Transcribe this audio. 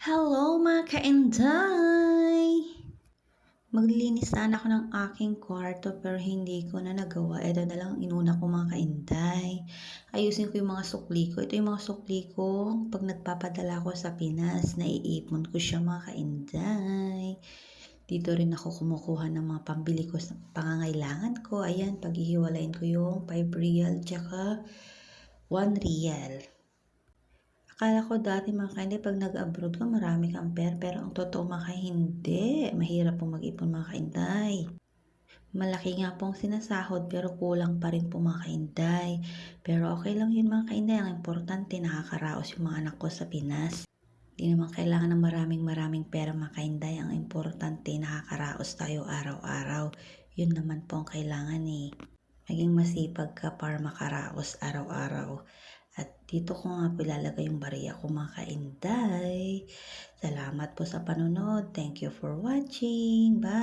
Hello mga kainday! Maglinis sana ako ng aking kwarto pero hindi ko na nagawa. Ito na lang ang inuna ko mga kainday. Ayusin ko yung mga sukli ko. Ito yung mga sukli ko. Pag nagpapadala ko sa Pinas, naiipon ko siya mga kainday. Dito rin ako kumukuha ng mga pambili ko sa pangangailangan ko. Ayan, paghihiwalayin ko yung 5 real tsaka 1 real. Akala ko dati mga kainday, pag nag-abroad ka, marami kang pera. Pero ang totoo mga kainday, hindi. Mahirap pong mag-ipon mga kainday. Malaki nga pong sinasahod pero kulang pa rin po mga kainday. Pero okay lang yun mga kainday. Ang importante, nakakaraos yung mga anak ko sa Pinas. Hindi naman kailangan ng maraming maraming pera mga kainday. Ang importante, nakakaraos tayo araw-araw. Yun naman po ang kailangan eh. Maging masipag ka para makaraos araw-araw. At dito ko nga po ilalagay yung bariya ko mga kainday. Salamat po sa panonood. Thank you for watching. Bye!